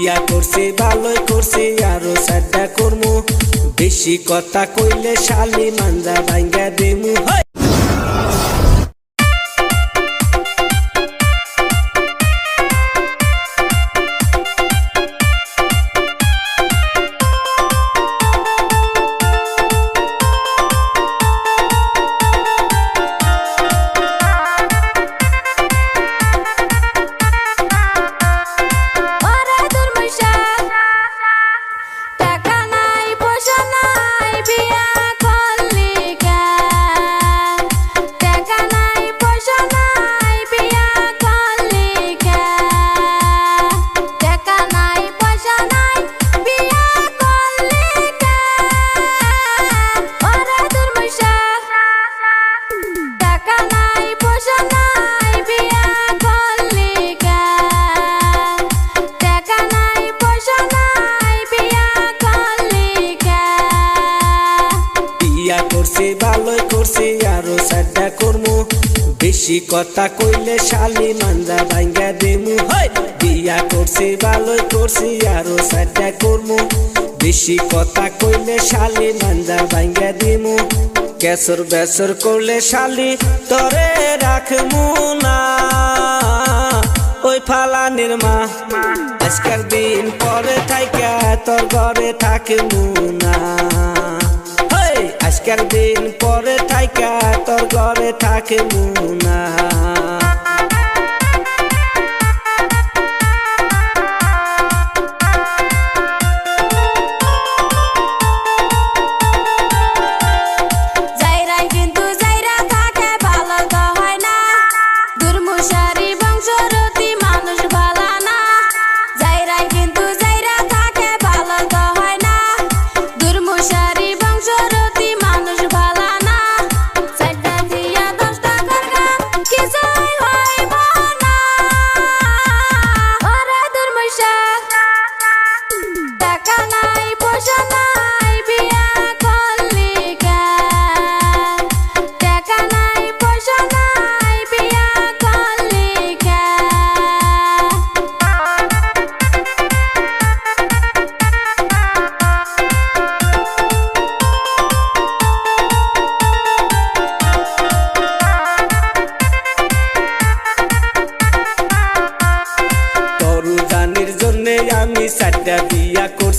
বিয়া করছে, ভালোই করছে, আরও সাড্ডা করমু। বেশি কথা কইলে শালি মান্দা ভাঙ্গা দেমু। হয় বেশি কথা কইলে শালি মান্দা ভাঙ্গা দেমু। হয় বিয়া করছে ভালোই করছে, আরও সাড্ডা করমু। বেশি কথা কইলে শালি মান্দা ভাঙ্গা দিমু। কেসর বেসর করলে শালি তরে রাখমু না। ওই ফালা নির্মা আজকের দিন পরে থাইকা তোর ঘরে থাকমু না। আজকের দিন পরে থাইকা তোর ঘরে থাকে না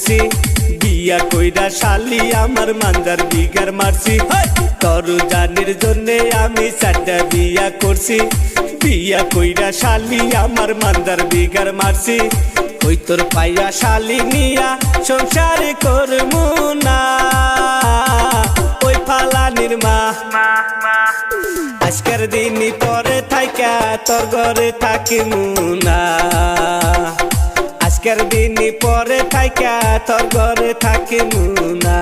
করছি। বিয়া কইরা শালি আমার মান্দার বিগার মারছি! তরু জানির জন্যে আমি চারটা বিয়া করছি। বিয়া কইরা শালি আমার মান্দার বিগার মারছি। ওই তোর পাইয়া শালি নিয়া সংসার করমু না। ওই ফালা নির্মা আজকের দিন পরে থাইকা তোর ঘরে থাকিমু না। আজকের দিনই পরে থাইকা তোর ঘরে থাকিমু মুনা।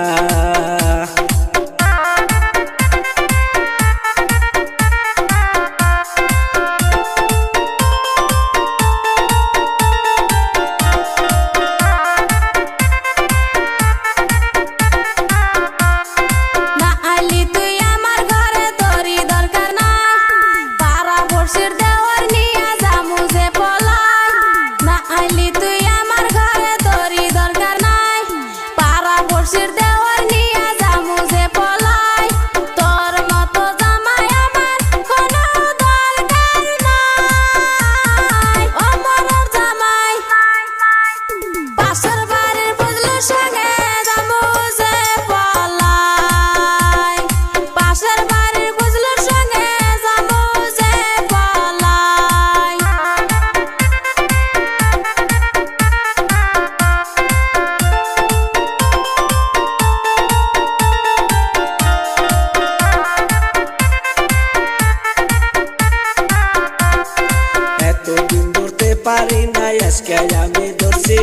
আজকে আমি ধরছি।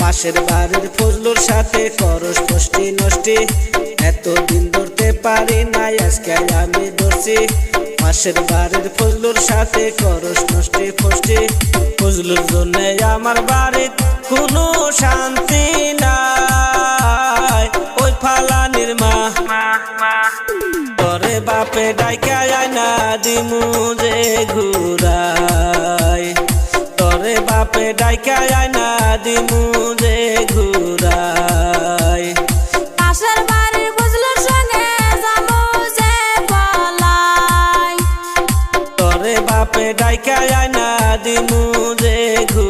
পাশের বাড়ির ফজলুর সাথে করস ফষ্টি নষ্টি। এতদিন ধরতে পারি নাই আজকে আমি ধরছি। পাশের বাড়ির ফজলুর সাথে করস নষ্টি ফষ্টি। ফজলুর জন্য আমার বাড়ির কোনো শান্তি নাই। ওই ফালা নির্মা তোরে বাপে ডাইকা আয়না দিমু যে ঘুরাই তোরে বাপে ডাইকায় না দিমু রে ঘুরাই পাশের বাড়ি বুঝলুর সঙ্গে যাব যে পালাই তরে বাপে ডাইকায় না দিমু রে ঘুরাই